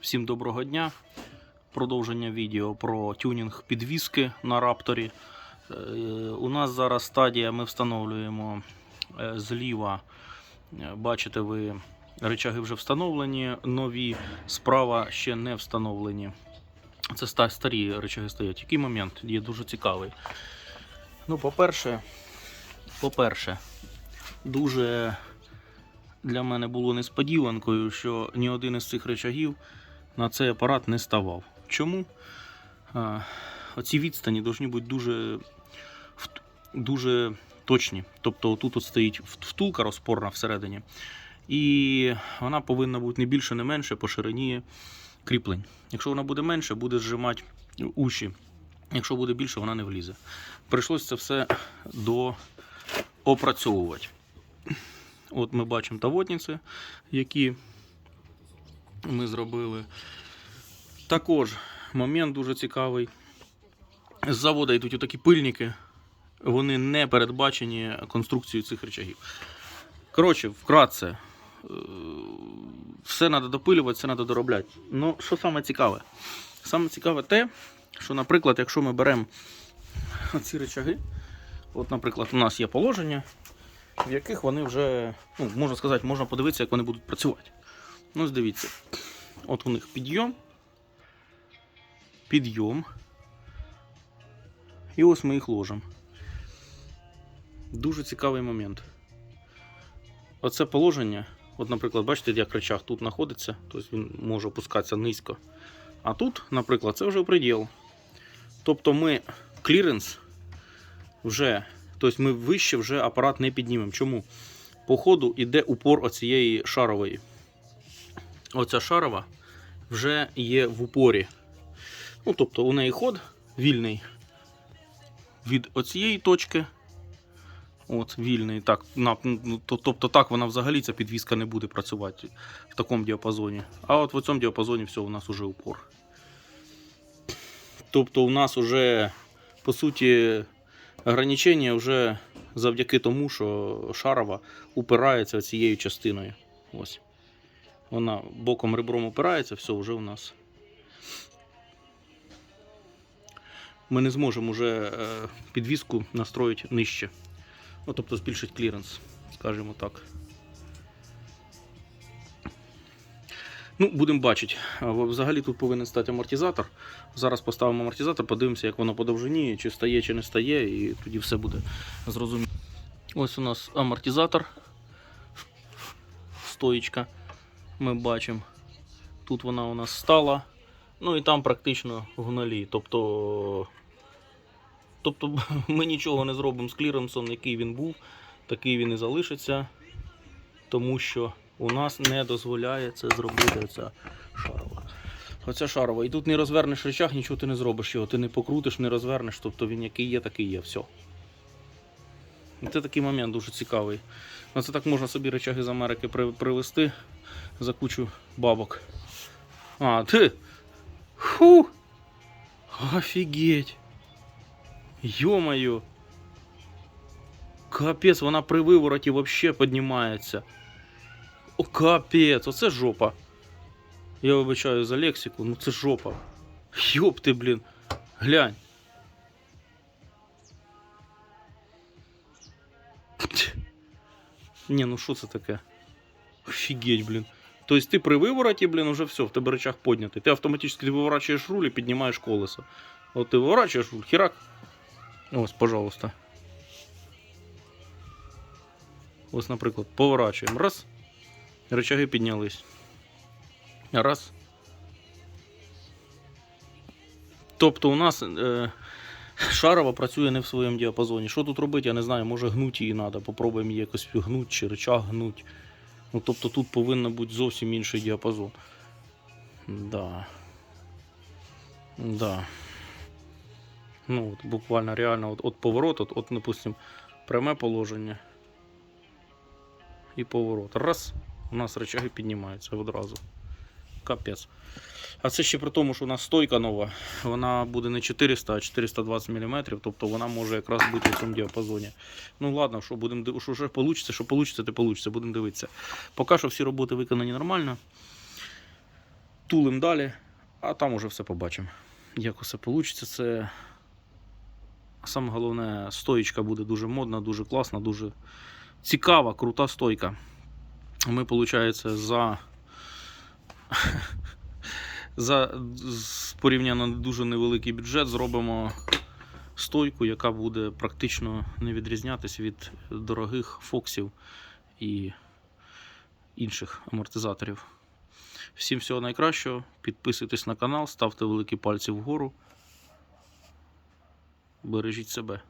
Всім доброго дня. Продовження відео про тюнінг підвіски на рапторі. Е, У нас зараз стадія, ми встановлюємо е, зліва. е, Бачите, ви речаги вже встановлені, нові справа ще не встановлені. Це старі речаги стоять. Який момент є дуже цікавий. Ну, по-перше, по-перше, дуже для мене було несподіванкою, що ні один із цих речагів на цей апарат не ставав. Чому? Оці відстані повинні бути дуже, дуже точні. Тобто тут стоїть втулка розпорна всередині, і вона повинна бути не більше, не менше по ширині кріплень. Якщо вона буде менше, буде зжимати уші. Якщо буде більше, вона не влізе. Прийшлося це все доопрацьовувати. От ми бачимо тавотниці, які ми зробили. Також момент дуже цікавий. З заводу йдуть отакі пильники. Вони не передбачені конструкцією цих речагів. Коротше, вкратце, е, все треба допилювати, все треба доробляти. Ну, що саме цікаве? Саме цікаве те, що, наприклад, якщо ми беремо ці речаги, от, наприклад, у нас є положення, в яких вони вже, ну, можна сказати, можна подивитися, як вони будуть працювати. Ну, дивіться. От у них підйом. Підйом. І ось ми їх ложимо. Дуже цікавий момент. Оце положення. От, наприклад, бачите, як речах тут знаходиться, тобто він може опускатися низько. А тут, наприклад, це вже приділ. Тобто ми кліренс вже, тобто ми вище вже апарат не піднімемо. Чому? По ходу йде упор оцієї шарової. Оця шарова вже є в упорі. Ну, тобто у неї ход вільний від оцієї точки. От, вільний. Так, на, ну, тобто так вона взагалі ця підвіска не буде працювати в такому діапазоні. А от в цьому діапазоні все, у нас вже упор. Тобто у нас вже, по суті, ограничення вже завдяки тому, що шарова упирається цією частиною. Ось. Вона боком ребром опирається, все вже у нас. Ми не зможемо вже е, підвіску настроїти нижче. Ну, тобто збільшити кліренс, скажімо так. Ну, будемо бачити. Взагалі тут повинен стати амортизатор. Зараз поставимо амортизатор, подивимося, як воно по довжині, чи стає, чи не стає, і тоді все буде зрозуміло. Ось у нас амортизатор. Стоїчка. Ми бачимо. Тут вона у нас стала. Ну і там практично в. Тобто, тобто ми нічого не зробимо з кліренсом, який він був, такий він і залишиться. Тому що у нас не дозволяє це зробити оця шарова. Оця шарова. І тут не розвернеш речах, нічого ти не зробиш його. Ти не покрутиш, не розвернеш. Тобто він який є, такий є. Все. І Це такий момент дуже цікавий. Ну, це так можна собі речаги з Америки при- привезти за кучу бабок. А, ти. Фу! Офігеть! Йо-моє! Капець, вона при вивороті вообще піднімається. О, капець, оце жопа. Я вибачаю за лексику, ну це жопа. Йоп ти, блін. Глянь. Ні, ну що це таке? Офігеть, блін. Тобто ти при вивороті, блін, уже все, в тебе рычаг поднятий. Ти автоматично ти виворачуєш руль і піднімаєш колесо. От ти виворачуєш руль, херак. Ось, пожалуйста. Ось, наприклад, поворачуємо. Раз. Рычаги піднялись. Раз. Тобто у нас е, шарова працює не в своєму діапазоні. Що тут робити, я не знаю, може гнути її треба. Попробуємо її якось гнути чи рычаг гнуть. Ну, тобто тут повинен бути зовсім інший діапазон. Да. Да. Ну, от, буквально реально от, от поворот, от, от, допустим, пряме положення. І поворот. Раз. У нас рычаги піднімаються одразу. Капець. А це ще при тому, що у нас стойка нова. Вона буде не 400, а 420 мм, тобто вона може якраз бути в цьому діапазоні. Ну ладно, що будемо що вже вийде, що вийде, то вийде, будемо дивитися. Поки що всі роботи виконані нормально. тулим далі, а там уже все побачимо. Як усе вийде. Це саме головне, стоїчка буде дуже модна, дуже класна, дуже цікава, крута стойка. Ми, виходить, за, за порівняно дуже невеликий бюджет зробимо стойку, яка буде практично не відрізнятися від дорогих фоксів і інших амортизаторів. Всім всього найкращого. Підписуйтесь на канал, ставте великі пальці вгору. Бережіть себе.